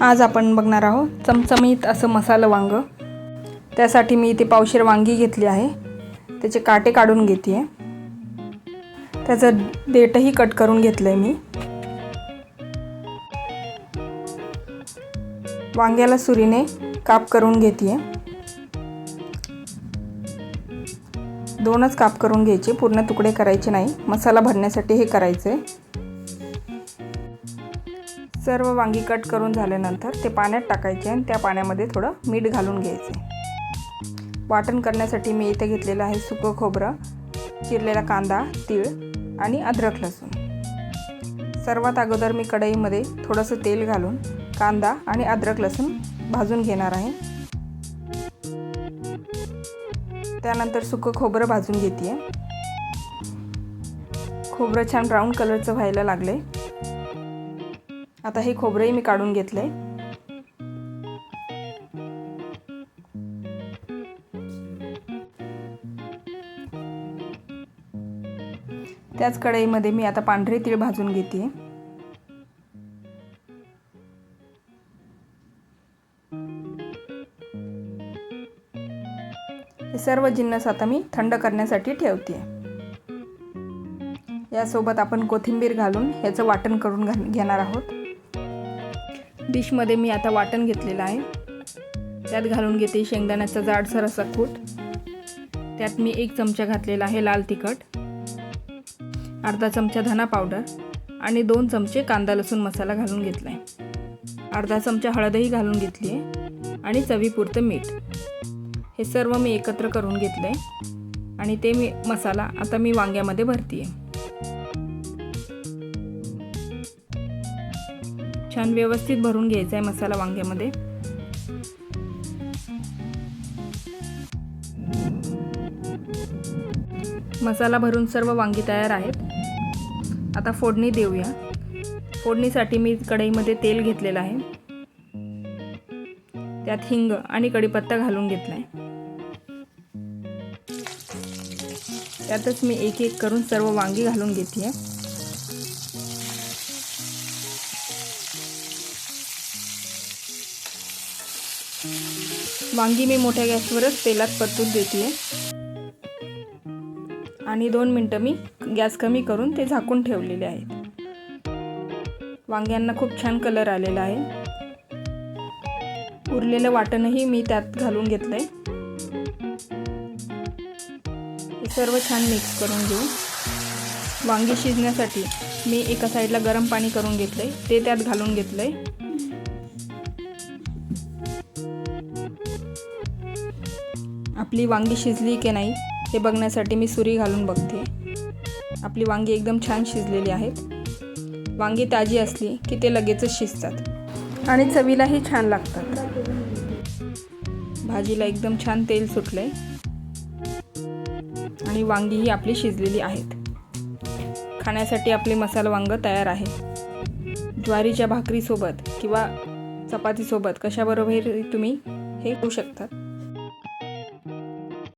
आज आपण बघणार आहोत चमचमीत असं मसालं वांग. त्यासाठी मी इथे पावशेर वांगी घेतली आहे. त्याचे काटे काढून घेते. आहे त्याचं देठही कट करून घेतलं आहे मी. वांग्याला सुरीने काप करून घेते. आहे दोनच काप करून घ्यायचे. पूर्ण तुकडे करायचे नाही. मसाला भरण्यासाठी हे करायचं आहे सर्व वांगी कट करून झाल्यानंतर ते पाण्यात टाकायचे आणि त्या पाण्यामध्ये थोडं मीठ घालून घ्यायचे. वाटण करण्यासाठी मी इथे घेतलेलं आहे सुकं खोबरं चिरलेला कांदा तीळ आणि अद्रक लसूण. सर्वात अगोदर मी कढईमध्ये थोडंसं तेल घालून कांदा आणि अद्रक लसूण भाजून घेणार आहे. त्यानंतर सुकं खोबरं भाजून घेते खोबरं छान ब्राऊन कलरचं व्हायला लागले आता हे खोबरंही मी काढून घेतलंय. त्याच कढईमध्ये मी आता पांढरे तीळ भाजून घेते. हे सर्व जिन्नस आता मी थंड करण्यासाठी ठेवते. यासोबत आपण कोथिंबीर घालून याचं वाटण करून घेणार आहोत. डिशमध्ये मी आता वाटण घेतलेलं आहे. त्यात घालून घेते शेंगदाण्याचा जाडसर असा कूट. त्यात मी एक चमचा घातलेला आहे लाल तिखट अर्धा चमचा धना पावडर आणि दोन चमचे कांदा लसूण मसाला घालून घेतला आहे अर्धा चमचा हळदही घालून घेतली आहे आणि चवीपुरतं मीठ. हे सर्व मी एकत्र करून घेतलं आहे आणि ते मी मसाला आता मी वांग्यामध्ये भरते आहे छान व्यवस्थित भरून घ्यायचा आहे मसाला वांग्यामध्ये. मसाला भरून सर्व वांगी तयार आहेत. आता फोडणी देऊया. फोडणीसाठी मी कढईमध्ये तेल घेतलेलं आहे. त्यात हिंग आणि कढीपत्ता घालून घेतला आहे त्यातच मी एक एक करून सर्व वांगी घालून घेते आहे. वांगी मी मोठ्या गॅसवरच तेलात परतून देते आणि दोन मिनटं मी गॅस कमी करून ते झाकून ठेवलेले आहेत. वांग्यांना खूप छान कलर आलेला आहे. उरलेलं वाटणही मी त्यात घालून घेतलंय. आहे सर्व छान मिक्स करून घेऊ. वांगी शिजण्यासाठी मी एका साईडला गरम पाणी करून घेतलंय. ते त्यात घालून घेतलंय. आपली वांगी शिजली की नाही हे बघण्यासाठी मी सुरी घालून बघते. आपली वांगी एकदम छान शिजलेली आहेत वांगी ताजी असली की ते लगेचच शिजतात. आणि चवीलाही छान लागतात. भाजीला एकदम छान तेल सुटलंय. आणि वांगीही आपली शिजलेली आहेत. खाण्यासाठी आपले मसाला वांग तयार आहे. ज्वारीच्या भाकरीसोबत किंवा चपातीसोबत कशाबरोबर तुम्ही हे करू शकतात.